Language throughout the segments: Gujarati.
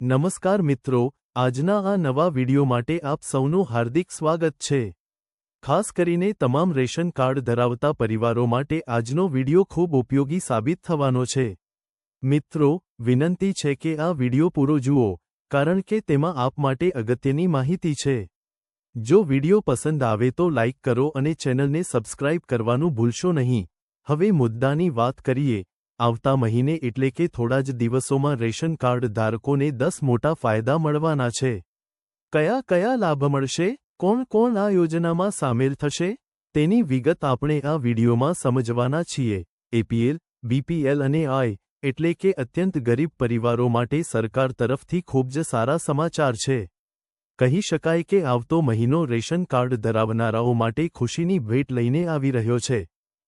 નમસ્કાર મિત્રો, આજના આ નવા વિડિયો માટે આપ સૌનું હાર્દિક સ્વાગત છે. ખાસ કરીને તમામ રેશન કાર્ડ ધરાવતા પરિવારો માટે આજનો વિડિયો ખૂબ ઉપયોગી સાબિત થવાનો છે. મિત્રો, વિનંતી છે કે આ વિડિયો પૂરો જુઓ, કારણ કે તેમાં આપ માટે અગત્યની માહિતી છે. જો વિડિયો પસંદ આવે તો લાઇક કરો અને ચેનલને સબસ્ક્રાઇબ કરવાનું ભૂલશો નહીં. હવે મુદ્દાની વાત કરીએ આવતા મહિને એટલે કે થોડા જ દિવસોમાં રેશન કાર્ડ ધારકોને દસ મોટા ફાયદા મળવાના છે. કયા કયા લાભ મળશે? કોણ કોણ આ યોજનામાં સામેલ થશે? તેની વિગત આપણે આ વિડીયોમાં સમજવાના છીએ. એપીએલ, બીપીએલ અને આઈ એટલે કે અત્યંત ગરીબ પરિવારો માટે સરકાર તરફથી ખૂબ જ સારા સમાચાર છે. કહી શકાય કે આવતો મહિનો રેશન કાર્ડ ધરાવનારાઓ માટે ખુશીની ભેટ લઈને આવી રહ્યો છે.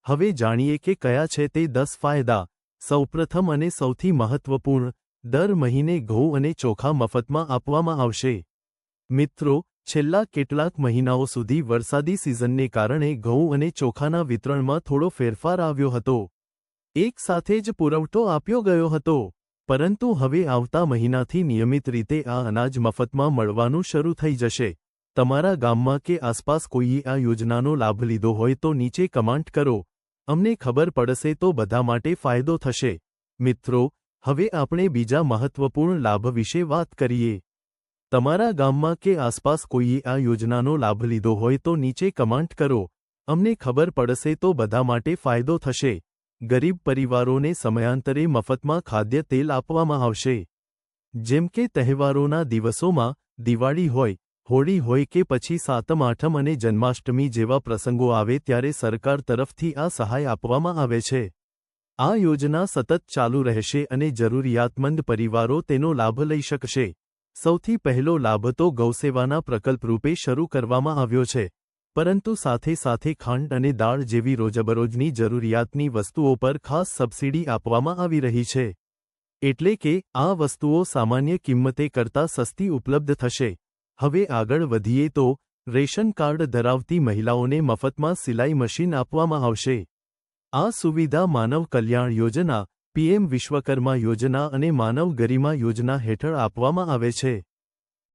હવે જાણીએ કે કયા છે તે દસ ફાયદા. સૌપ્રથમ અને સૌથી મહત્વપૂર્ણ, દર મહિને ઘઉં અને ચોખા મફતમાં આપવામાં આવશે. મિત્રો, છેલ્લા કેટલાક મહિનાઓ સુધી વરસાદી સિઝનને કારણે ઘઉં અને ચોખાના વિતરણમાં થોડો ફેરફાર આવ્યો હતો. એક સાથે જ પુરવઠો આપ્યો ગયો હતો. પરંતુ હવે આવતા મહિનાથી નિયમિત રીતે આ અનાજ મફતમાં મળવાનું શરૂ થઈ જશે. તમારા ગામમાં કે આસપાસ કોઈએ આ યોજનાનો લાભ લીધો હોય તો નીચે કમાન્ટ કરો. અમને ખબર પડશે તો બધા માટે ફાયદો થશે. મિત્રો, હવે આપણે બીજા મહત્વપૂર્ણ લાભ વિશે વાત કરીએ. તમારા ગામમાં કે આસપાસ કોઈએ આ યોજનાનો લાભ લીધો હોય તો નીચે કમાન્ટ કરો. અમને ખબર પડશે તો બધા માટે ફાયદો થશે. ગરીબ પરિવારોને સમયાંતરે મફતમાં ખાદ્ય તેલ આપવામાં આવશે. જેમ કે તહેવારોના દિવસોમાં દિવાળી હોય હોળી હોય કે પછી સાતમ, આઠમ અને જન્માષ્ટમી જેવા પ્રસંગો આવે ત્યારે સરકાર તરફથી આ સહાય આપવામાં આવે છે. આ યોજના સતત ચાલુ રહેશે અને જરૂરિયાતમંદ પરિવારો તેનો લાભ લઈ શકશે. સૌથી પહેલો લાભ તો ગૌસેવાના પ્રકલ્પ રૂપે શરૂ કરવામાં આવ્યો છે. પરંતુ સાથે સાથે ખાંડ અને દાળ જેવી રોજબરોજની જરૂરિયાતની વસ્તુઓ પર ખાસ સબસિડી આપવામાં આવી રહી છે. એટલે કે આ વસ્તુઓ સામાન્ય કિંમતે કરતાં સસ્તી ઉપલબ્ધ થશે. હવે આગળ વધીએ તો, રેશન કાર્ડ ધરાવતી મહિલાઓને મફતમાં સિલાઈ મશીન આપવામાં આવશે. આ સુવિધા માનવ કલ્યાણ યોજના, પીએમ વિશ્વકર્મા યોજના અને માનવ ગરિમા યોજના હેઠળ આપવામાં આવે છે.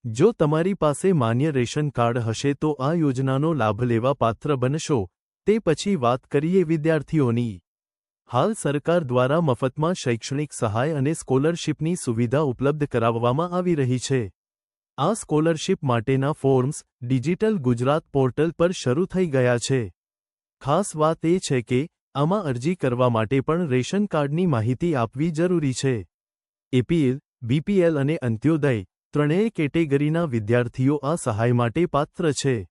જો તમારી પાસે માન્ય રેશન કાર્ડ હશે તો આ યોજનાનો લાભ લેવા પાત્ર બનશો, તે પછી વાત કરીએ વિદ્યાર્થીઓની. હાલ સરકાર દ્વારા મફતમાં શૈક્ષણિક સહાય અને સ્કોલરશીપની સુવિધા ઉપલબ્ધ કરાવવામાં આવી રહી છે. આ સ્કોલરશીપ માટેના ફોર્મ્સ ડિજિટલ ગુજરાત પોર્ટલ પર શરૂ થઈ ગયા છે. ખાસ વાત એ છે કે, આમાં અરજી કરવા માટે પણ રેશન કાર્ડની માહિતી આપવી જરૂરી છે. એપીએલ, બીપીએલ અને અંત્યોદય ત્રણેય કેટેગરીના વિદ્યાર્થીઓ આ સહાય માટે પાત્ર છે.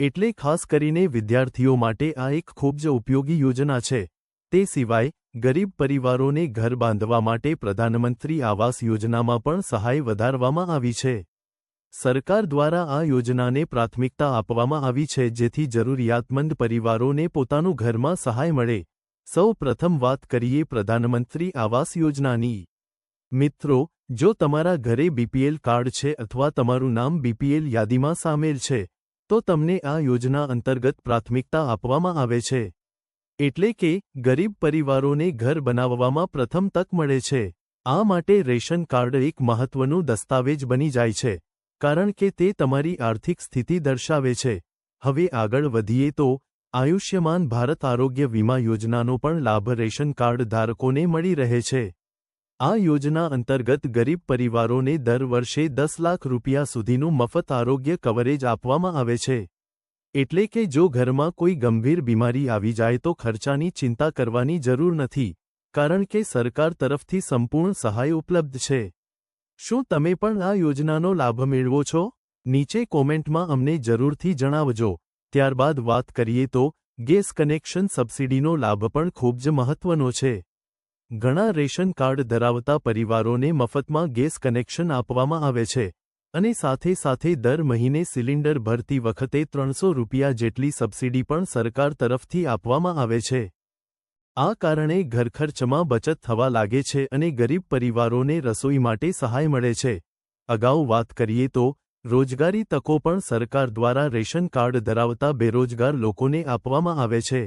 એટલે ખાસ કરીને વિદ્યાર્થીઓ માટે આ એક ખૂબ જ ઉપયોગી યોજના છે. તે સિવાય, ગરીબ પરિવારોને ઘર બાંધવા માટે પ્રધાનમંત્રી આવાસ યોજનામાં પણ સહાય વધારવામાં આવી છે. સરકાર દ્વારા આ યોજનાને પ્રાથમિકતા આપવામાં આવી છે, જેથી જરૂરિયાતમંદ પરિવારોને પોતાનું ઘરમાં સહાય મળે. સૌ પ્રથમ વાત કરીએ પ્રધાનમંત્રી આવાસ યોજનાની. મિત્રો, જો તમારા ઘરે બીપીએલ કાર્ડ છે અથવા તમારું નામ બીપીએલ યાદીમાં સામેલ છે, તો તમને આ યોજના અંતર્ગત પ્રાથમિકતા આપવામાં આવે છે. એટલે કે, ગરીબ પરિવારોને ઘર બનાવવામાં પ્રથમ તક મળે છે. આ માટે રેશન કાર્ડ એક મહત્વનું દસ્તાવેજ બની જાય છે. કારણ કે તે તમારી આર્થિક સ્થિતિ દર્શાવે છે. હવે આગળ વધીએ તો, આયુષ્યમાન ભારત આરોગ્ય વીમા યોજનાનો પણ લાભ રેશન કાર્ડ ધારકોને મળી રહે છે. આ યોજના અંતર્ગત ગરીબ પરિવારોને દર વર્ષે દસ લાખ રૂપિયા સુધીનું મફત આરોગ્ય કવરેજ આપવામાં આવે છે. એટલે કે જો ઘરમાં કોઈ ગંભીર બીમારી આવી જાય તો ખર્ચાની ચિંતા કરવાની જરૂર નથી, કારણ કે સરકાર તરફથી સંપૂર્ણ સહાય ઉપલબ્ધ છે. શું તમે પણ આ યોજનાનો લાભ મેળવો છો? નીચે કોમેન્ટમાં અમને જરૂરથી જણાવજો. ત્યારબાદ વાત કરીએ તો, ગેસ કનેક્શન સબસિડીનો લાભ પણ ખૂબ જ મહત્વનો છે. ઘણા રેશન કાર્ડ ધરાવતા પરિવારોને મફતમાં ગેસ કનેક્શન આપવામાં આવે છે અને સાથે સાથે દર મહિને સિલિન્ડર ભરતી વખતે ત્રણસો રૂપિયા જેટલી સબસિડી પણ સરકાર તરફથી આપવામાં આવે છે. આ કારણે ઘરખર્ચમાં બચત થવા લાગે છે અને ગરીબ પરિવારોને રસોઈ માટે સહાય મળે છે. અગાઉ વાત કરીએ તો, રોજગારી તકો પણ સરકાર દ્વારા રેશન કાર્ડ ધરાવતા બેરોજગાર લોકોને આપવામાં આવે છે.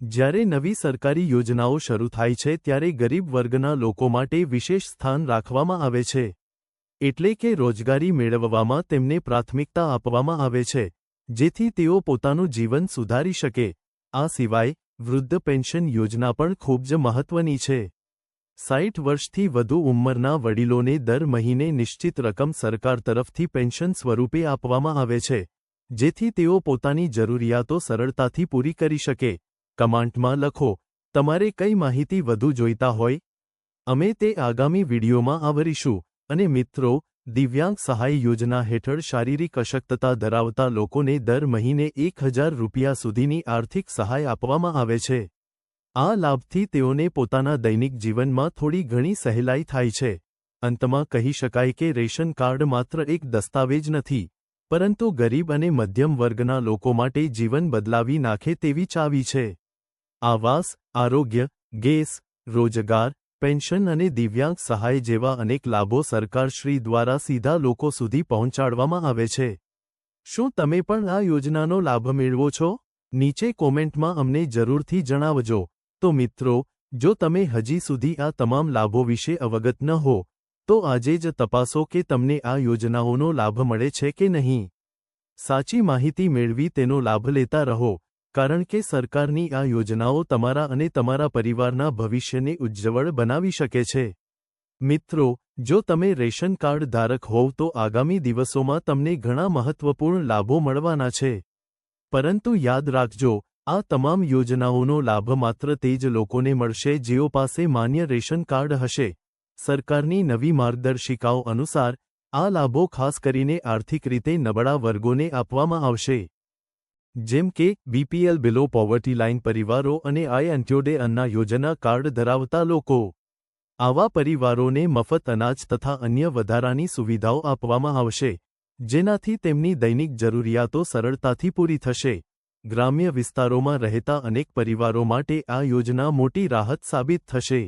જ્યારે નવી સરકારી યોજનાઓ શરૂ થાય છે ત્યારે ગરીબ વર્ગના લોકો માટે વિશેષ સ્થાન રાખવામાં આવે છે. એટલે કે રોજગારી મેળવવામાં તેમને પ્રાથમિકતા આપવામાં આવે છે, જેથી તેઓ પોતાનું જીવન સુધારી શકે. આ સિવાય વૃદ્ધ પેન્શન યોજના પણ ખૂબ જ મહત્વની છે. સાઠ વર્ષથી વધુ ઉંમરના વડીલોને દર મહિને નિશ્ચિત રકમ સરકાર તરફથી પેન્શન સ્વરૂપે આપવામાં આવે છે, જેથી તેઓ પોતાની જરૂરિયાતો સરળતાથી પૂરી કરી શકે. કમાન્ટમાં લખો, તમારે કઈ માહિતી વધુ જોઈતા હોય? અમે તે આગામી વિડીયોમાં આવરીશું. અને મિત્રો દિવ્યાંગ સહાય યોજના હેઠળ શારીરિક અશક્તતા ધરાવતા લોકોને દર મહિને એક હજાર રૂપિયા સુધીની આર્થિક સહાય આપવામાં આવે છે. આ લાભથી તેઓને પોતાના દૈનિક જીવનમાં થોડી ઘણી સહેલાઈ થાય છે. અંતમાં કહી શકાય કે રેશન કાર્ડ માત્ર એક દસ્તાવેજ નથી, પરંતુ ગરીબ અને મધ્યમ વર્ગના લોકો માટે જીવન બદલાવી નાખે તેવી ચાવી છે. આવાસ, આરોગ્ય, ગેસ, રોજગાર પેન્શન અને દિવ્યાંગ સહાય જેવા અનેક લાભો સરકારશ્રી દ્વારા સીધા લોકો સુધી પહોંચાડવામાં આવે છે. શું તમે પણ આ યોજનાનો લાભ મેળવો છો? નીચે કોમેન્ટમાં અમને જરૂરથી જણાવજો. તો મિત્રો, જો તમે હજી સુધી આ તમામ લાભો વિશે અવગત ન હો, તો આજે જ તપાસો કે તમને આ યોજનાઓનો લાભ મળે છે કે નહીં. સાચી માહિતી મેળવી તેનો લાભ લેતા રહો. કારણ કે સરકારની આ યોજનાઓ તમારા અને તમારા પરિવારના ભવિષ્યને ઉજ્જવળ બનાવી શકે છે. મિત્રો, જો તમે રેશન કાર્ડ ધારક હોવ તો આગામી દિવસોમાં તમને ઘણા મહત્વપૂર્ણ લાભો મળવાના છે. પરંતુ યાદ રાખજો, આ તમામ યોજનાઓનો લાભ માત્ર તે જ લોકોને મળશે જેઓ પાસે માન્ય રેશન કાર્ડ હશે. સરકારની નવી માર્ગદર્શિકાઓ અનુસાર, આ લાભો ખાસ કરીને આર્થિક રીતે નબળા વર્ગોને આપવામાં આવશે. જેમ કે બીપીએલ બિલો પોવર્ટી લાઇન પરિવારો અને આઈ અંત્યોદય અન્ના યોજના કાર્ડ ધરાવતા લોકો. આવા પરિવારોને મફત અનાજ તથા અન્ય વધારાની સુવિધાઓ આપવામાં આવશે, જેનાથી તેમની દૈનિક જરૂરિયાતો સરળતાથી પૂરી થશે. ગ્રામ્ય વિસ્તારોમાં રહેતા અનેક પરિવારો માટે આ યોજના મોટી રાહત સાબિત થશે.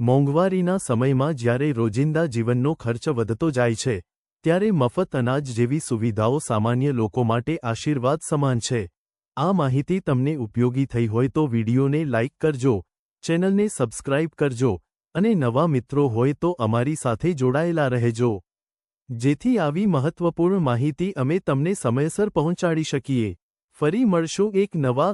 મોંઘવારીના સમયમાં જ્યારે રોજિંદા જીવનનો ખર્ચ વધતો જાય છે ત્યારે મફત અનાજ જેવી સુવિધાઓ સામાન્ય લોકો માટે આશીર્વાદ સમાન છે. આ માહિતી તમને ઉપયોગી થઈ હોય તો વિડીયોને લાઇક કરજો, ચેનલને સબસ્ક્રાઇબ કરજો અને નવા મિત્રો હોય તો અમારી સાથે જોડાયેલા રહેજો. જેથી આવી મહત્વપૂર્ણ માહિતી અમે તમને સમયસર પહોંચાડી શકીએ. ફરી મળશું એક નવા